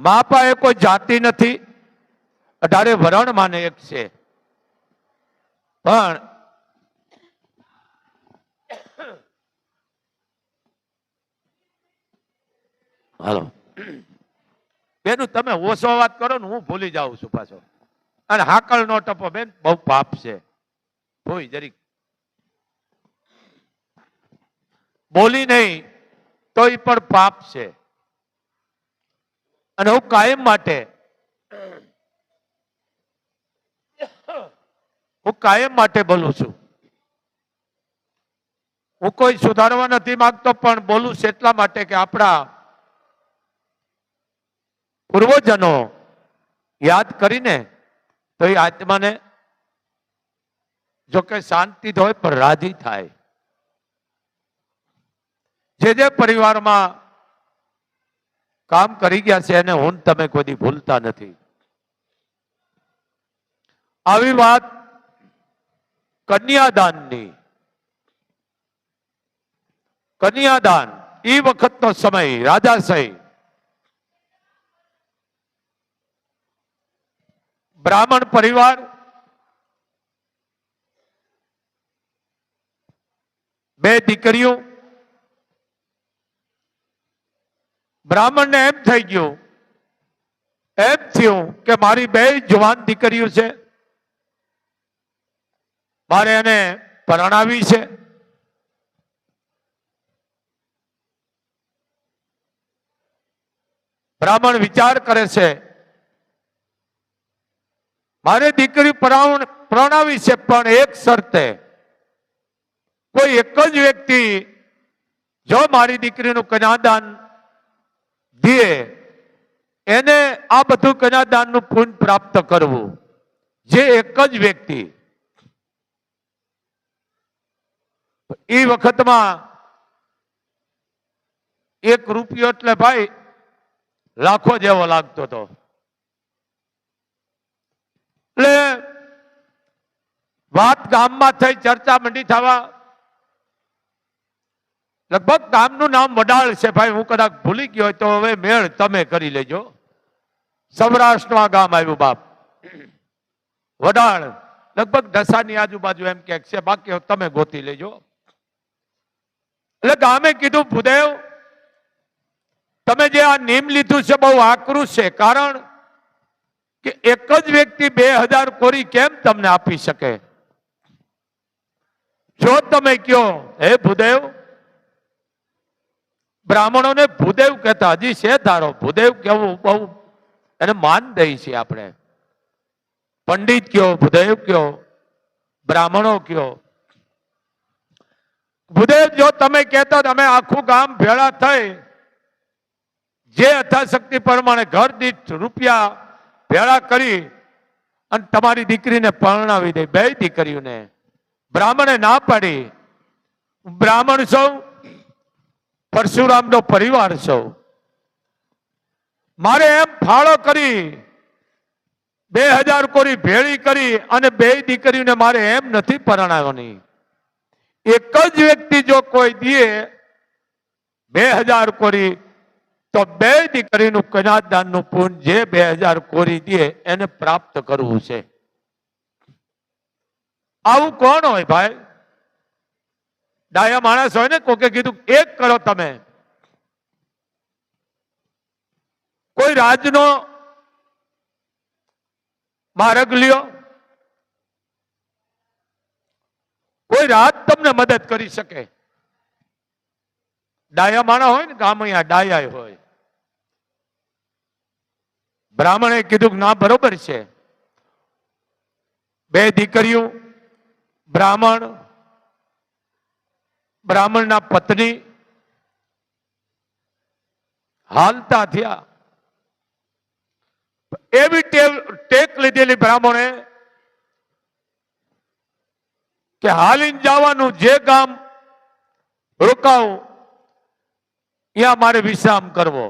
માપા એ કોઈ જાતિ નથી. અઢારે વરણ માને એક છે. પણ હાલો. બેનું, તમે ઓછો વાત કરો ને હું ભૂલી જાઉં છું પાછો. અને હાકળ નો ટપો, બેન, બહુ પાપ છે. ભોઈ, જરીક. બોલી નહીં તો એ પણ પાપ છે. અને હું કાયમ માટે હું કાયમ માટે બોલું છું. હું કોઈ સુધારવા નથી માંગતો, પણ બોલું છું એટલા માટે કે આપણા પૂર્વજનો યાદ કરીને તો એ આત્માને જો કે શાંતિ હોય, પણ રાજી થાય. જે જે પરિવારમાં કામ કરી ગયા છે એને હું તમે કોઈ દી ભૂલતા નથી. આવી વાત કન્યાદાનની. કન્યાદાન એ વખતનો સમય રાજાશાહી બ્રાહ્મણ પરિવાર, બે દીકરીઓ બ્રાહ્મણને એમ થઈ ગયું, એમ થયું કે મારી બે જવાન દીકરીઓ છે. મારે એને પરણાવી છે. બ્રાહ્મણ વિચાર કરે છે, મારે દીકરી પરણાવી છે, પણ એક શરતે, કોઈ એક જ વ્યક્તિ જો મારી દીકરીનું કન્યાદાન દે એને આ બધું કન્યાદાનનું પુણ્ય પ્રાપ્ત કરવું. જે એક જ વ્યક્તિ. એ વખતમાં એક રૂપિયો એટલે ભાઈ લાખો જેવો લાગતો હતો. એટલે વાત ગામમાં થઈ, ચર્ચા મંડી થવા લગભગ ગામનું નામ વડાળ છે ભાઈ, હું કદાચ ભૂલી ગયો હોય તો હવે મેળ તમે કરી લેજો. સૌરાષ્ટ્રમાં ગામ આવ્યું બાપ. વડાળ, લગભગ દશાની આજુબાજુ એમ કે છે. બાકી તમે ગોતી લેજો. એટલે ગામે કીધું, ભૂદેવ, તમે જે આ નિયમ લીધું છે બહુ આકરું છે. કારણ કે એક જ વ્યક્તિ બે હજાર કોરી કેમ તમને આપી શકે? જો તમે કયો, હે ભૂદેવ બ્રાહ્મણોને ભૂદેવ કહેતા, હજી છે ધારો, ભૂદેવ કેવું, બહુ એને માન દઈ છે આપણે. પંડિત કયો, ભૂદેવ કયો, બ્રાહ્મણો કયો. ભૂદેવ, જો તમે કહેતા અમે આખું ગામ ભેળા થઈ, જે યથાશક્તિ પ્રમાણે ઘર દીઠ રૂપિયા ભેળા કરી, અને તમારી દીકરીને પરણાવી દે, બે દીકરીઓને. બ્રાહ્મણે ના પાડી. બ્રાહ્મણ સૌ પરશુરામનો પરિવાર છો. મારે એમ ફાળો કરી, બે હજાર કોરી ભેળી કરી અને બે દીકરીને મારે એમ નથી પરણાવવાની. એક જ વ્યક્તિ જો કોઈ દે બે હજાર કોરી, તો બે દીકરીનું કન્યાદાનનું પૂન જે બે હજાર કોરી દે એને પ્રાપ્ત કરવું છે. આવું કોણ હોય ભાઈ? ડાયા માણસ હોય ને, કોકે કીધું, એક કરો તમે. કોઈ રાજનો માર્ગ લ્યો. કોઈ રાજ તમને મદદ કરી શકે. ડાયા માણા હોય ને, ગામ અહીંયા ડાયા હોય. બ્રાહ્મણે કીધું કે, ના, બરોબર છે. બે દીકરીઓ, બ્રાહ્મણ બ્રાહ્મણના પત્ની હાલતા થયા. એવી ટેક લીધેલી બ્રાહ્મણે કે હાલીને જવાનું જે ગામ રોકાવું ત્યાં મારે વિશ્રામ કરવો.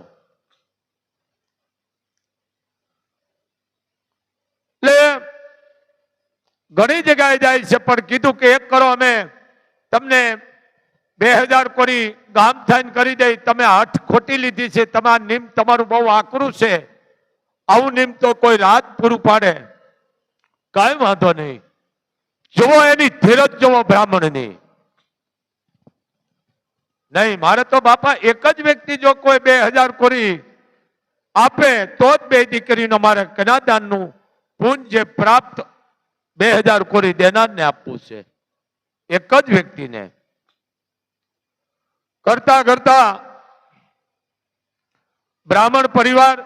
એટલે ઘણી જગ્યાએ જાય છે, પણ કીધું કે એક કરો અમે, તમને બે હજાર કોરી ગામ થઈને કરી દઈ, તમે હઠ ખોટી લીધી છે તમારા નિમ તમારું બહુ આકરું છે. આવું નિમ તો કોઈ રાત પૂરું પાડે. કાંઈ વાંધો નહીં. જુઓ એની ધીરજ, જુઓ બ્રાહ્મણની. નહીં, મારે તો બાપા એક જ વ્યક્તિ જો કોઈ બે હજાર કોરી આપે, તો જ બે દીકરીનો મારે કન્યાદાનનું પુણ્ય પ્રાપ્ત બે હજાર કોરી દેનારને આપવું છે. એક જ વ્યક્તિને. કરતા કરતા બ્રાહ્મણ પરિવાર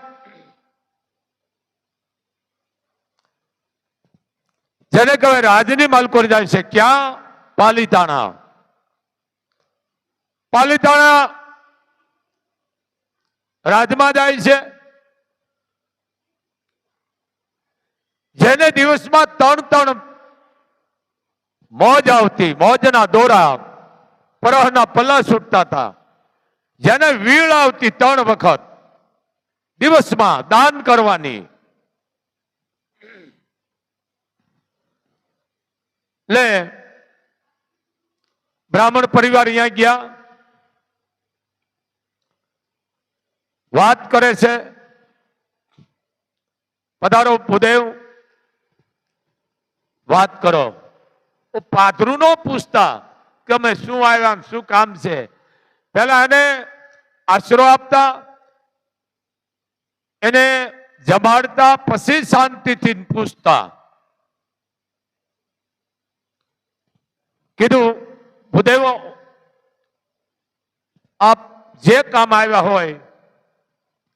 જેને કહેવાય રાજની માલકો જાય છે ક્યાં? પાલીતાણા. પાલીતાણા રાજમાં જાય છે. જેને દિવસમાં ત્રણ ત્રણ મોજ આવતી, મોજના દોરા. પરહના પલ્લા છૂટતા હતા. જેને વીળ આવતી ત્રણ વખત. દિવસમાં દાન કરવાની. લે, બ્રાહ્મણ પરિવાર અહીંયા ગયા. વાત કરે છે. પધારો ભૂદેવ. વાત કરો. પાથરું નો પૂછતા. કે શું આવ્યા શું કામ છે. પેલા એને આશરો આપતા, એને જમાડતા, પછી શાંતિથી પૂછતા. કીધું, ભૂદેવો, આપ જે કામ આવ્યા હોય,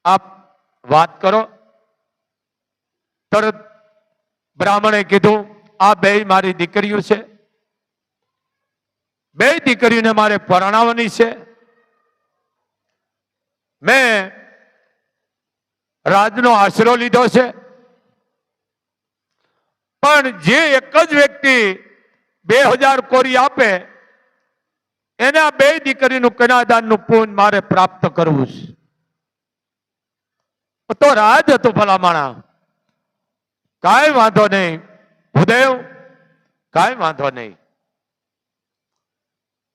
આપ વાત કરો. તરત બ્રાહ્મણે કીધું, આ બે મારી દીકરીઓ છે. બે દીકરીઓને મારે પરણાવવાની છે. મેં રાજનો આશરો લીધો છે. પણ જે એક જ વ્યક્તિ બે હજાર કોરી આપે, એના બે દીકરીનું કન્યાદાનનું પૂન મારે પ્રાપ્ત કરવું છે. તો રાજ હતું ભલામણા કાંઈ વાંધો નહીં ભૂદેવ કાંઈ વાંધો નહીં.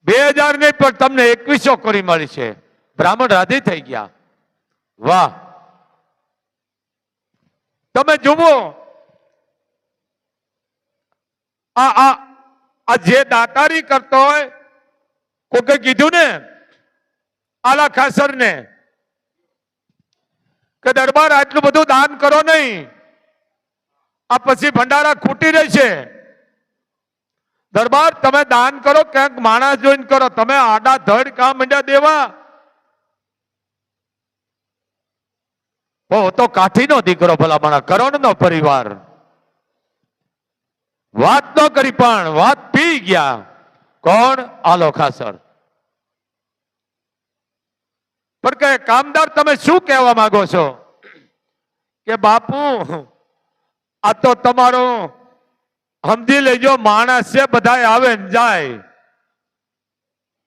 બે હજાર નહીં, પણ તમને એકવીસો કરી મળી છે. બ્રાહ્મણ રાધી થઈ ગયા. વાહ. તમે જુઓ. આ આ આ જે દાતારી કરતો હોય, કોકે કીધું ને, આલા ખાસર ને કે દરબાર આટલું બધું દાન કરો નહીં. આ પછી ભંડારા ખૂટી રહેશે. દરબાર, તમે દાન કરો, ક્યાંક માણસ જોઈને કરો. તમે આડા ધડ કામ મંડ્યા દેવા. તો તો કાઠીનો દીકરો ભલામણા, કરોડનો પરિવાર. વાત ન કરી પણ, વાત પી ગયા. કોણ? આલો ખાસર પણ કે કામદાર, તમે શું કહેવા માંગો છો? કે બાપુ, આ તો તમારો સમજી લેજો, માણસ છે બધા આવે ને જાય.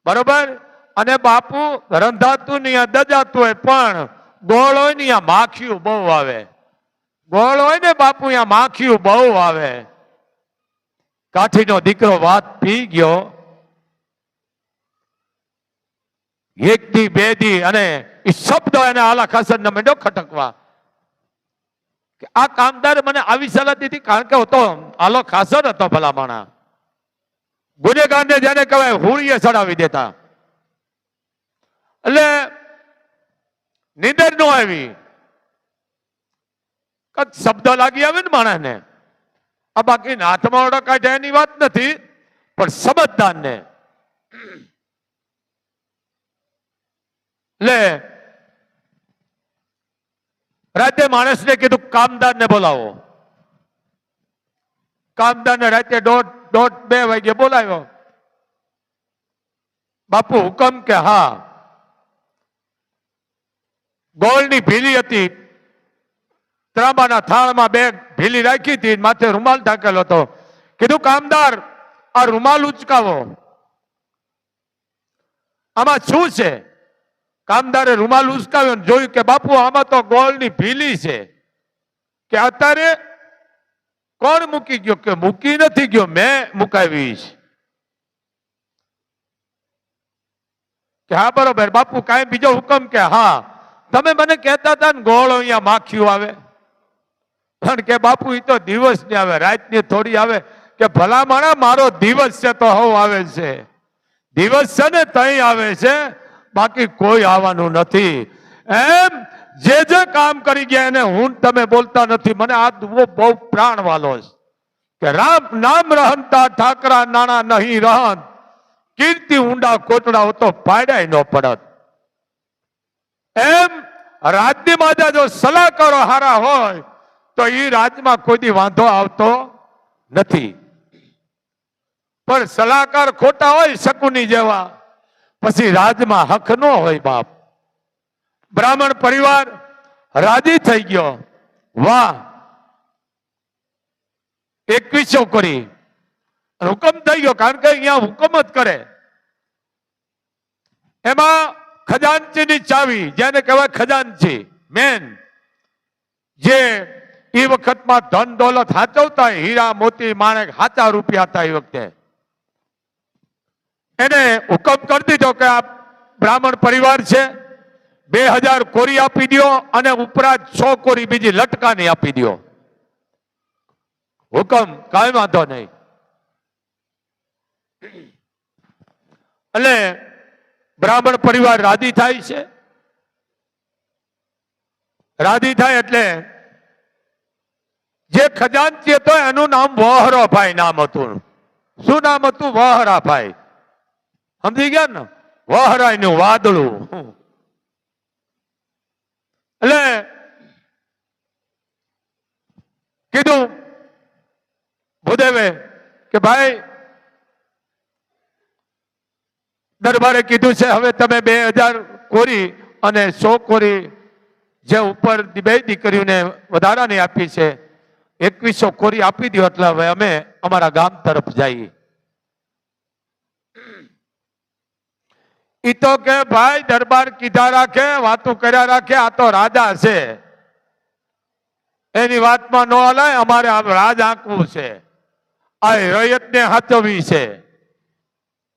બરોબર? અને બાપુ રંધાતું નહીં આ દજાતું હોય, પણ ગોળ હોય ને અહીંયા માખીયું બહુ આવે. ગોળ હોય ને બાપુ અહીંયા માખીયું બહુ આવે. કાઠીનો દીકરો વાત પી ગયો. એક દી બે દી અને એ શબ્દ એને આલા ખાસર ને ખટકવા. કે આ કામદાર મને આવી સલાહ દીધી કારણ કે હતો આલો ખાસર હતો ભલામણા. ગુનેગારને જેને કહેવાય હોળીએ ચડાવી દેતા. એટલે નીંદર ન આવી. કદ શબ્દ લાગી આવે ને માણસને. આ બાકી હાથમાં ઓળખાય જાય એની વાત નથી, પણ સમજદાર ને લે રાતે માણસને કીધું, કામદારને બોલાવો. કામદારને રાતે દોઢ દોઢ બે વાગે બોલાવ્યો. બાપુ, હુકમ કે હા. ગોળની ભીલી હતી. ત્રાંબાના થાળમાં બે ભીલી રાખી હતી, માથે રૂમાલ ઢાંકેલો હતો. કીધું, કામદાર, આ રૂમાલ ઉચકાવો. આમાં શું છે? કામદારે રૂમાલ ઉસકાવ્યો જોયું કે બાપુ, આમાં તો ગોળની ભીલી છે. કે અત્યારે કોણ મૂકી ગયો? કે મૂકી નથી ગયો. મેં મુકાવી કે હા, બરોબર. બાપુ, કાંઈ બીજો હુકમ કે હા, તમે મને કહેતા હતા ને ગોળ અહીંયા માખ્યું આવે. પણ કે બાપુ એ તો દિવસની આવે, રાતની થોડી આવે. કે ભલામણા, મારો દિવસ છે તો હવ આવે છે. દિવસ છે ને તઈ આવે છે. બાકી કોઈ આવવાનું નથી. એમ જે જે કામ કરી ગયા એને હું તમે બોલતા નથી. મને આ દુવો બહુ પ્રાણ વાલો છે. કે રામ નામ રહનતા ઠાકરા નાણા નહીં રહન કીર્તિ ઊંડા કોટડા તો પાડ્યા ન પડત. એમ રાજની માજા જો સલાહકારો હારા હોય, તો એ રાજમાં કોઈ વાંધો આવતો નથી. પણ સલાહકાર ખોટા હોય શકુની જેવા. પછી રાજમાં હક ન હોય બાપ. બ્રાહ્મણ પરિવાર રાજી થઈ ગયો. વાહ. એકવીસો કરી. હુકમ થઈ ગયો, કારણ કે અહીંયા હુકમ જ કરે. એમાં ખજાનચીની ચાવી, જેને કહેવાય ખજાનચી, મેન. જે એ વખતમાં ધન દોલત હાચવતા હીરા મોતી, માણેક હાચા રૂપિયા હતા એ વખતે. એને હુકમ કરી દીધો કે આ બ્રાહ્મણ પરિવાર છે, બે હજાર કોરી આપી દ્યો અને ઉપરાંત છો કોરી બીજી લટકાની આપી દ્યો. હુકમ કાંઈ વાંધો નહીં. એટલે બ્રાહ્મણ પરિવાર રાજી થાય છે. રાજી થાય એટલે જે ખજાનચી હતો એનું નામ વહરાભાઈ નામ હતું. શું નામ હતું? વહરાભાઈ. સમજી ગયા ને? વહરાયનું વાદળું. એટલે કીધું ભૂદેવે કે ભાઈ, દરબારે કીધું છે, હવે તમે બે હજાર કોરી અને સો કોરી જે ઉપર બે દીકરીઓને વધારાની આપી છે, એકવીસો કોરી આપી દો એટલે હવે અમે અમારા ગામ તરફ જઈએ. ઈ તો કે ભાઈ દરબાર કીધા રાખે, વાતો કર્યા રાખે, આ તો રાજા છે. એની વાતમાં ન હલાય, અમારે આ રાજ આંકવું છે. આ રયતને હાચવવી છે.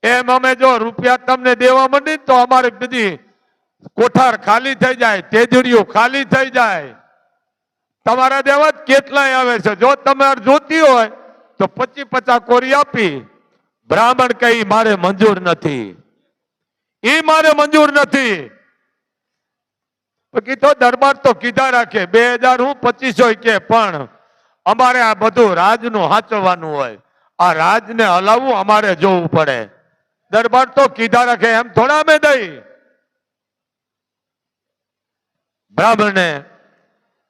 એમ અમે જો રૂપિયા તમને દેવા માંડી તો અમારે બધી કોઠાર ખાલી થઈ જાય, તેજડીઓ ખાલી થઈ જાય. તમારા દેવા કેટલાય આવે છે. જો તમારે જોતી હોય, તો પચી પચાસ કોરી આપી. બ્રાહ્મણ કઈ મારે મંજૂર નથી. એ મારે મંજૂર નથી. કીધો દરબાર તો કીધા રાખે, બે હજાર હું પચીસો કે, પણ અમારે આ બધું રાજનું હાચવવાનું હોય. આ રાજને હલાવવું અમારે જોવું પડે. દરબાર તો કીધા રાખે, એમ થોડા અમે દઈ. બ્રાહ્મણને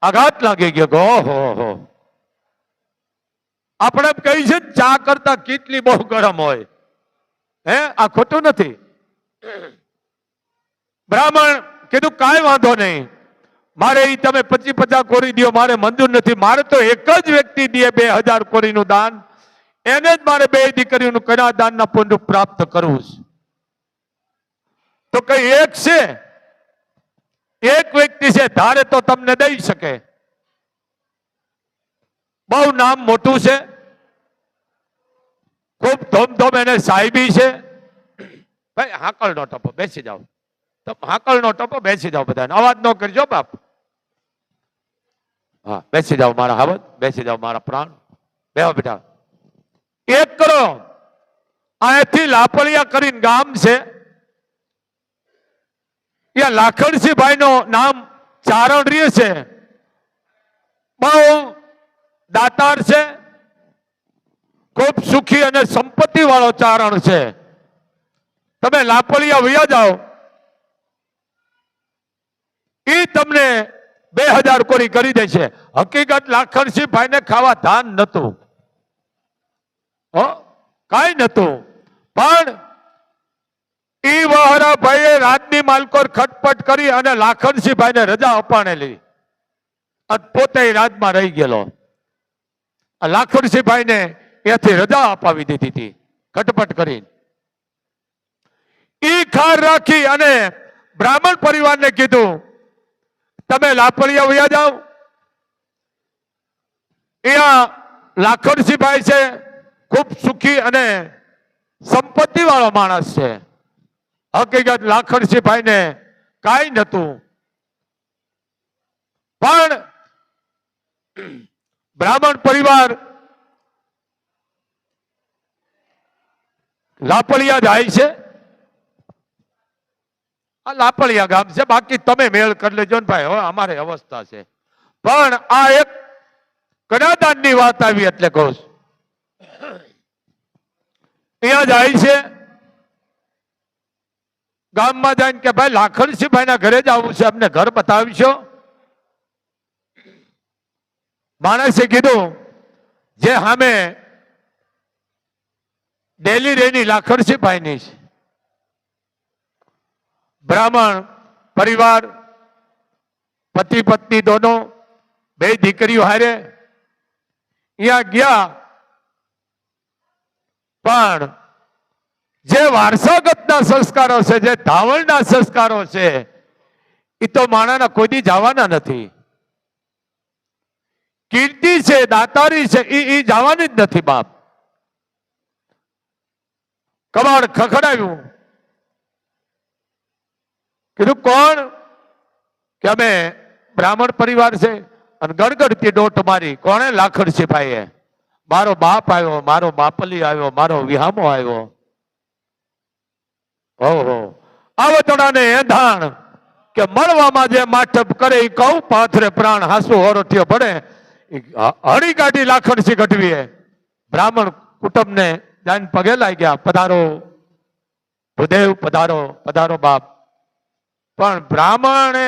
આઘાત લાગી ગયો હો હો આપણે કહીશું ચા કરતા કેટલી બહુ ગરમ હોય. હે, આ ખોટું નથી. બ્રાહ્મણ કીધું, કાંઈ વાંધો નહીં. મારે એ તમે પચી પચાસ કોરી દ્યો, મારે મંજૂર નથી. મારે તો એક જ વ્યક્તિ દે બે હજાર કોરીનું દાન. એને જ મારે બે દીકરીઓનું કન્યાદાનના પુણ્ય પ્રાપ્ત કરવું છે? તો કઈ એક છે? એક વ્યક્તિ છે, ધારે તો તમને દઈ શકે. બહુ નામ મોટું છે. ખૂબ ધોમધોમ એને સાહેબી છે. ભાઈ હાકલ નો ટપો, બેસી જાઓ. તો હાકલ નો ટપો, બેસી જાઓ બધાને. અવાજ ન કરજો બાપ. હા, બેસી જાઓ મારા હાવત બેસી જાઓ મારા પ્રાણ. બેહો બેટા. એક કરો. અહીંથી લાપડિયા કરીને ગામ છે. ત્યાં લાખણસિંહ ભાઈ નું નામ ચારણ રીએ છે. બહુ દાતાર છે. ખૂબ સુખી અને સંપત્તિ વાળો ચારણ છે. તમે લાપડિયા વયા જાઓ. એ તમને બે હજાર કોરી કરી દે છે હકીકત લાખણસિંહ ભાઈ ને ખાવા ધાન નતું કઈ નતું પણ ઈ વહરા ભાઈએ રાજની માલકોર ખટપટ કરી અને લાખનસિંહ ભાઈને રજા અપાણેલી. પોતે રાજમાં રહી ગયેલો. લાખણસિંહ ભાઈને એથી રજા અપાવી દીધી હતી. ખટપટ કરી ઈ ખાર રાખી અને બ્રાહ્મણ પરિવારને કીધું, તમે લાપડિયા વયા જાઓ. અહીંયા લાખણસિંહભાઈ છે, ખૂબ સુખી અને સંપત્તિ વાળો માણસ છે. હકીકત લાખણસિંહભાઈ ને કાંઈ નતું પણ બ્રાહ્મણ પરિવાર લાપડિયા જાય છે. આ ગામ છે, બાકી તમે મેળ કરી લેજો ને ભાઈ, હવે અમારે અવસ્થા છે. પણ આ એક કડાદાનની વાત આવી એટલે કહું છું. અહીંયા જાય છે, ગામમાં જઈને કે ભાઈ લાખણસિંહભાઈ ના ઘરે જ આવું છે, અમને ઘર બતાવીશો? માણસે કીધું, જે સામે ડેલી રેની લાખણસિંહભાઈની છે. બ્રાહ્મણ, પરિવાર, પતિ, પત્ની દોનો, બે દીકરીઓ હારે અહીંયા ગયા. પણ જે વારસાગતના સંસ્કારો છે, જે ધાવણના સંસ્કારો છે એ તો માણાના કોઈ દી જવાના નથી. કીર્તિ છે, દાતારી છે એ એ જવાની જ નથી બાપ. કબાડ ખખડાવ્યું કીધું, કોણ? કે અમે બ્રાહ્મણ પરિવાર છે. અને ગણગણતી દોટ મારી. કોણે? લાખડસી ભાઈએ મારો બાપ આવ્યો, મારો બાપલી આવ્યો, મારો વિહામો આવ્યો. ઓહો. આવતણાને એંધાણ કે મળવામાં જે માઠપ કરે એ કહું, પાથરે પ્રાણ હાસુ હોરઠિયો પડે હળી કાઢી લાખણસી ગઢવીએ બ્રાહ્મણ કુટુંબને જાઈને પગે લાગ્યા પધારો, ભૂદેવ, પધારો પધારો બાપ. પણ બ્રાહ્મણે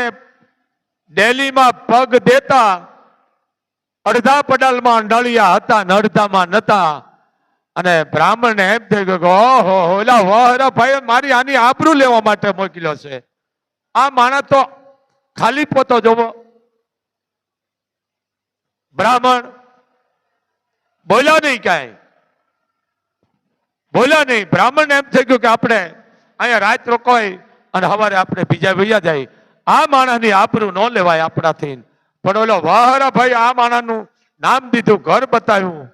ડેલીમાં પગ દેતા અડધા પડાલમાં નળિયા હતા ને અડધામાં નતા. અને બ્રાહ્મણને એમ થઈ ગયું કે ઓહો ઓલા વહરા ભાઈ, મારી આની આબરૂ લેવા માટે મોકલ્યો છે. આ માણસ તો ખાલી પોતો જોવો. બ્રાહ્મણ બોલ્યા નહીં કાંઈ. બોલ્યા નહીં. બ્રાહ્મણ એમ થઈ ગયું કે આપણે અહીંયા રાત રોકાય અને હવારે આપણે બીજા વૈયા જાય. આ માણસની આપરું ન લેવાય આપણાથી. પણ ઓલો વાહરા ભાઈ આ માણસનું નામ દીધું, ઘર બતાવ્યું.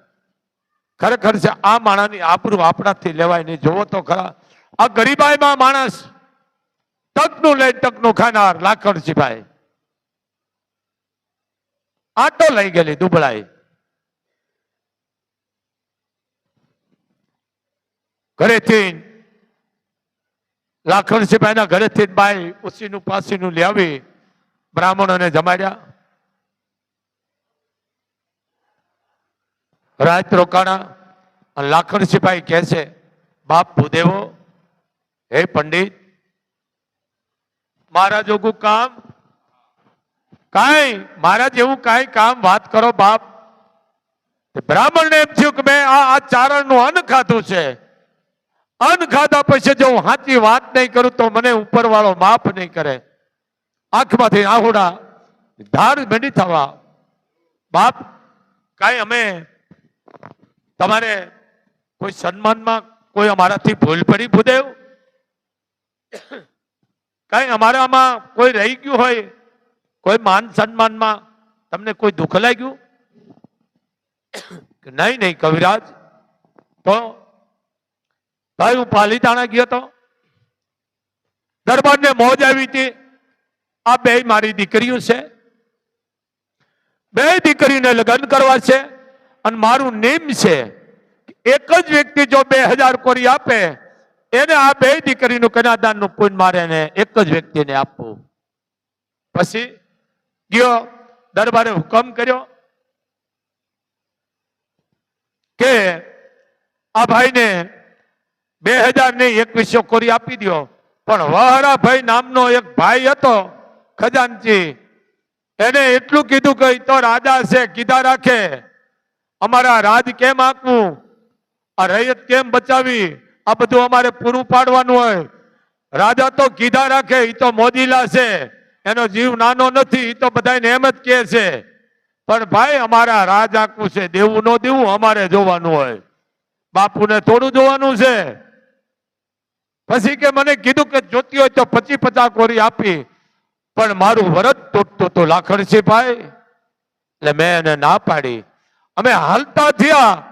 ખરેખર છે, આ માણસની આપરું આપણાથી લેવાય નહીં. જોવો તો ખરા. આ ગરીબાઈમાં માણસ તકનું લઈ તકનું ખાનાર લાખણજીભાઈ આટો લઈ ગયેલી દુબળાઈ. ઘરેથી લાખણસિંહભાઈના ઘરેથી બાઈ ઉસીનું પાસીનું લ્યાવી બ્રાહ્મણોને જમાડ્યા. રાત રોકાણા. અને લાખણસિંહભાઈ કહે છે, બાપ ભૂદેવો, હે પંડિત, મારા જોગું કામ કાંઈ, મારા જેવું કાંઈ કામ વાત કરો બાપ. બ્રાહ્મણને એમ થયું કે મેં આ ચારણનું અન્ન ખાધું છે. અન્ન પછી જો હું સાચી વાત નહીં કરું તો મને ઉપરવાળો માફ નહીં કરે. આંખમાંથી આહુડા ધાર ભેડી થવા. બાપ, કાંઈ અમે તમારે કોઈ સન્માનમાં કોઈ અમારાથી ભૂલ પડી ભૂદેવ કાંઈ અમારામાં કોઈ રહી ગયું હોય, કોઈ માન સન્માનમાં તમને કોઈ દુઃખ લાગ્યું? નહીં નહીં કવિરાજ, તો ભાઈ, હું પાલીતાણા ગયો તો. દરબારને મોજ આવી હતી. આ બે મારી દીકરીઓ છે. બે દીકરીને લગ્ન કરવા છે અને મારું નેમ છે એક જ વ્યક્તિ જો બે હજાર કોરી આપે, એને આ બે દીકરીનું કન્યાદાનનું પુણ્ય મારે ને એક જ વ્યક્તિને આપવું. પછી ગયો, દરબારે હુકમ કર્યો કે આ ભાઈને બે હજાર ને એકવીસો કોરી આપી દો પણ વહરાભાઈ નામનો એક ભાઈ હતો, ખજાનચી. એને એટલું કીધું કે તો રાજા છે, કીધા રાખે. અમારા રાજ કેમ આપવું આ રૈયત કેમ બચાવી? આ બધું અમારે પૂરું પાડવાનું હોય. રાજા તો કીધા રાખે એ તો મોદીલા છે. એનો જીવ નાનો નથી એ તો બધાને એમ જ કહે છે. પણ ભાઈ, અમારા રાજ આખું છે, દેવું ન દેવું અમારે જોવાનું હોય. બાપુને થોડું જોવાનું છે. પછી કે મને કીધું કે જોતી હોય તો પચી પચાસ કોરી આપી. પણ મારું વરદ તૂટતું તો લાખણસી ભાઈ. એટલે મેં એને ના પાડી. અમે હાલતા થયા.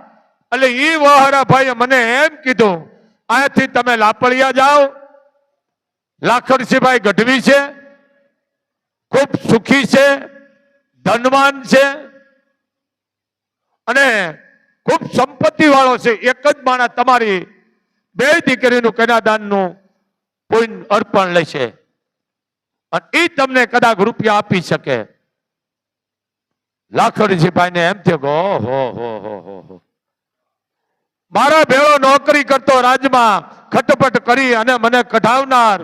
એટલે ઈ વહારા ભાઈએ મને એમ કીધું અહીંયાથી તમે લાપડિયા જાઓ. લાખણસીભાઈ ગઢવી છે. ખૂબ સુખી છે. ધનવાન છે. અને ખૂબ સંપત્તિ વાળો છે. એક જ માણસ તમારી બે દીકરીનું કન્યાદાનનું પુણ્ય અર્પણ લેશે. અને એ તમને કદાચ રૂપિયા આપી શકે. લાખોડીજીભાઈને એમ થયો કે હો હો હો હો હો. મારા ભેળો નોકરી કરતો રાજમાં ખટપટ કરી અને મને કઢાવનાર.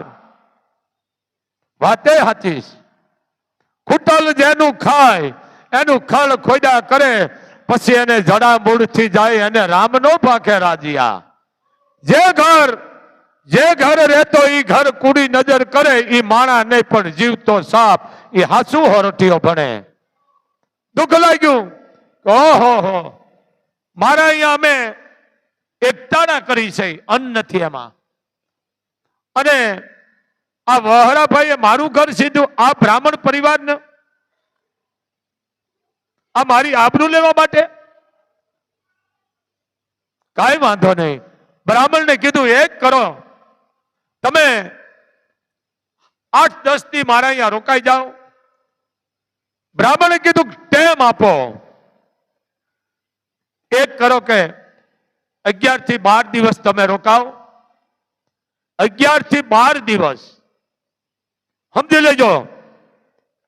વાતે છે. કુટલ જેનું ખાય, એનું ખળ ખોદા કરે, પછી એને જડા મૂળથી જાય અને રામનો ભાખે રાજીયા. જે ઘર જે ઘર રહેતો ઈ ઘર કુડી નજર કરે, ઈ માણા નહીં, પણ જીવતો સાપ. એ હાસુ હરટીઓ ભણે. દુઃખ લાગ્યું ઓહો હો, મારા અહીંયા અમે એકતાણા કરી છે, અન્ન નથી એમાં. અને આ વહરાભાઈએ મારું ઘર સીધું આ બ્રાહ્મણ પરિવારને, આ મારી આબરૂ લેવા માટે? કાંઈ વાંધો નહીં. બ્રાહ્મણને કીધું, એક કરો. તમે આઠ, દસથી મારા અહીંયા રોકાઈ જાઓ. બ્રાહ્મણે કીધું, ટેમ આપો. એક કરો કે અગિયારથી બાર દિવસ તમે રોકાવ અગિયારથી બાર દિવસ. સમજી લેજો.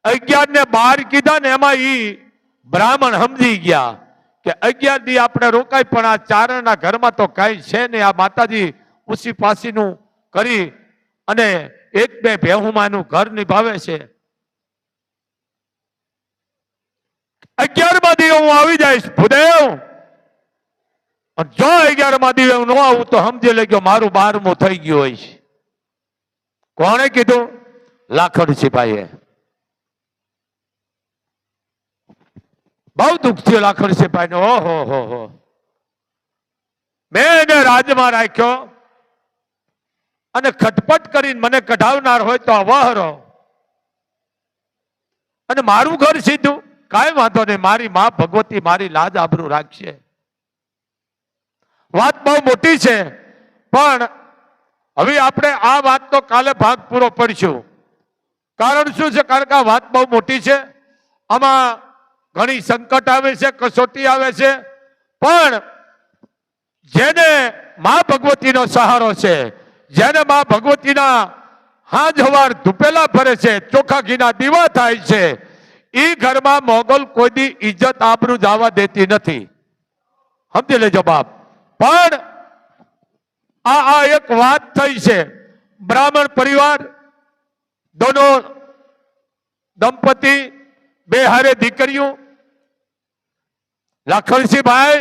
અગિયાર ને બાર કીધા ને એમાં ઈ બ્રાહ્મણ સમજી ગયા. કે અગિયાર દી આપણે રોકાય, પણ આ ચારણના ઘરમાં તો કઈ છે ને આ માતાજી ઉસી પાસીનું કરી અને એક બે ભેહુમાનું ઘર નિભાવે છે. અગિયાર દી હું આવી જઈશ, ભૂદેવ. જો અગિયારમાં દી હું ન આવું, તો સમજી લેજો મારું બારમું થઈ ગયું હોય છે. કોણે કીધું? લાખડ સિપાહીએ. બહુ દુઃખ થયું લાખડ ભાઈ ઓહો હો હો મેં એને રાજમાં રાખ્યો અને ખટપટ કરીને મને કઢાવનાર હોય તો વહરો અને મારું ઘર સીધું. કાંઈ વાંધો નહીં, મારી મા ભગવતી મારી લાજ આબરૂ રાખશે. વાત બહુ મોટી છે, પણ હવે આપણે આ વાતનો કાલે ભાગ પૂરો પડશું. કારણ શું છે? કારણ કે આ વાત બહુ મોટી છે. આમાં ઘણી સંકટ આવે છે, કસોટી આવે છે, પણ જેને મા ભગવતીનો સહારો છે, જેને મા ભગવતીના હાજ હવાર ધૂપેલા ફરે છે, ચોખા ઘીના દીવા થાય છે એ ઘરમાં મોગલ કોઈની ઇજ્જત આબરૂ જવા દેતી નથી. સમજી લેજો બાપ. પણ આ આ એક વાત થઈ છે. બ્રાહ્મણ પરિવાર, દોનો દંપતી, બે હારે દીકરીઓ લખણસિંહભાઈ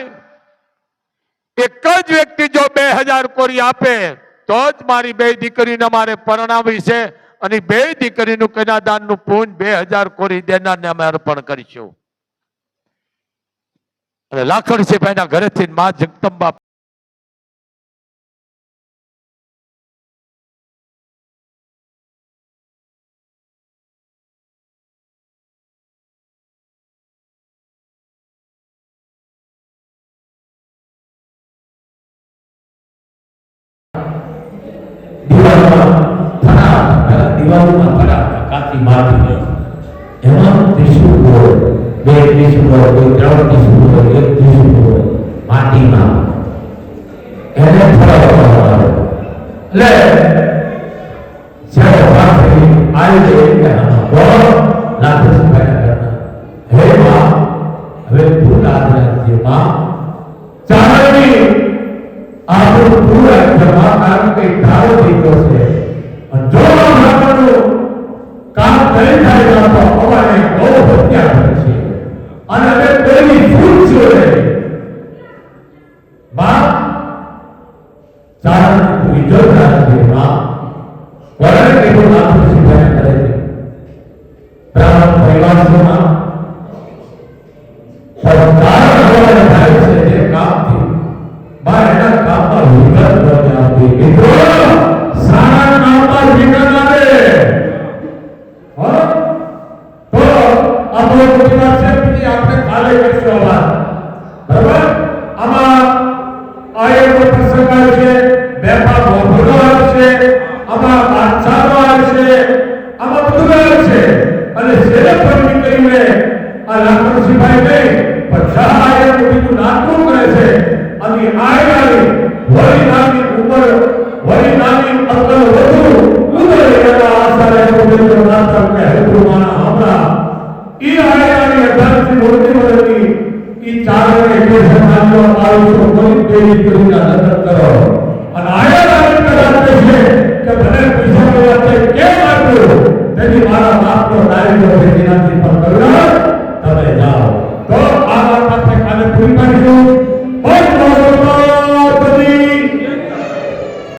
એક જ વ્યક્તિ જો બે હજાર કોરી આપે, તો જ મારી બે દીકરીને મારે પરણાવી છે અને બે દીકરીનું કન્યાદાનનું પૂન બે હજાર કોરી દેનારને અમે અર્પણ કરીશું. અને લાખણસિંહભાઈના ઘરેથી મા જગદંબા થરા કાચી માટી એમાં ત્રિશુલ હોય બે ત્રિશુલ હોય કોઈ ત્રણ ત્રિશુલ હોય એક ત્રિશુલ હોય માટીમાં એને ફરાવવામાં આવે એટલે જ્યારે વાત થઈ આવી ગઈ કે કોણ લાખસિંહભાઈ ઘરના હે માં હવે તું લાજ રાખજે માં ચારણી આપણું પૂરા જમા કારણ કે ધારો દીકરો છે આયર પ્રસંગ આવશે વેપાર મોભરો છે, આમાં બાદશાહો છે, આમાં બધું છે. અને શેરે પર નીકળીને આ લાખો સિપાઈ નહીં બધા આયર બધું નાખવું કરે છે? અને આયર આવી વળી નાની ઉપર વળી નાની અંદર વધુ ઉદર એના આસારે પવિત્ર નાતા કે હેતુ માના હમરા ઈ આયર આવી અઢારથી મોટી મોટી ઈ ચારણે કે સમાજનો આયુષ્ય દીકરીના લગ્ન કરો અને આયા કે મને પૈસા મળ્યા છે કેમ આપ્યું તેથી મારા બાપનો દાયરો છે તમે જાઓ તો આ વાત આપણે કાલે પૂરી પાડીશું.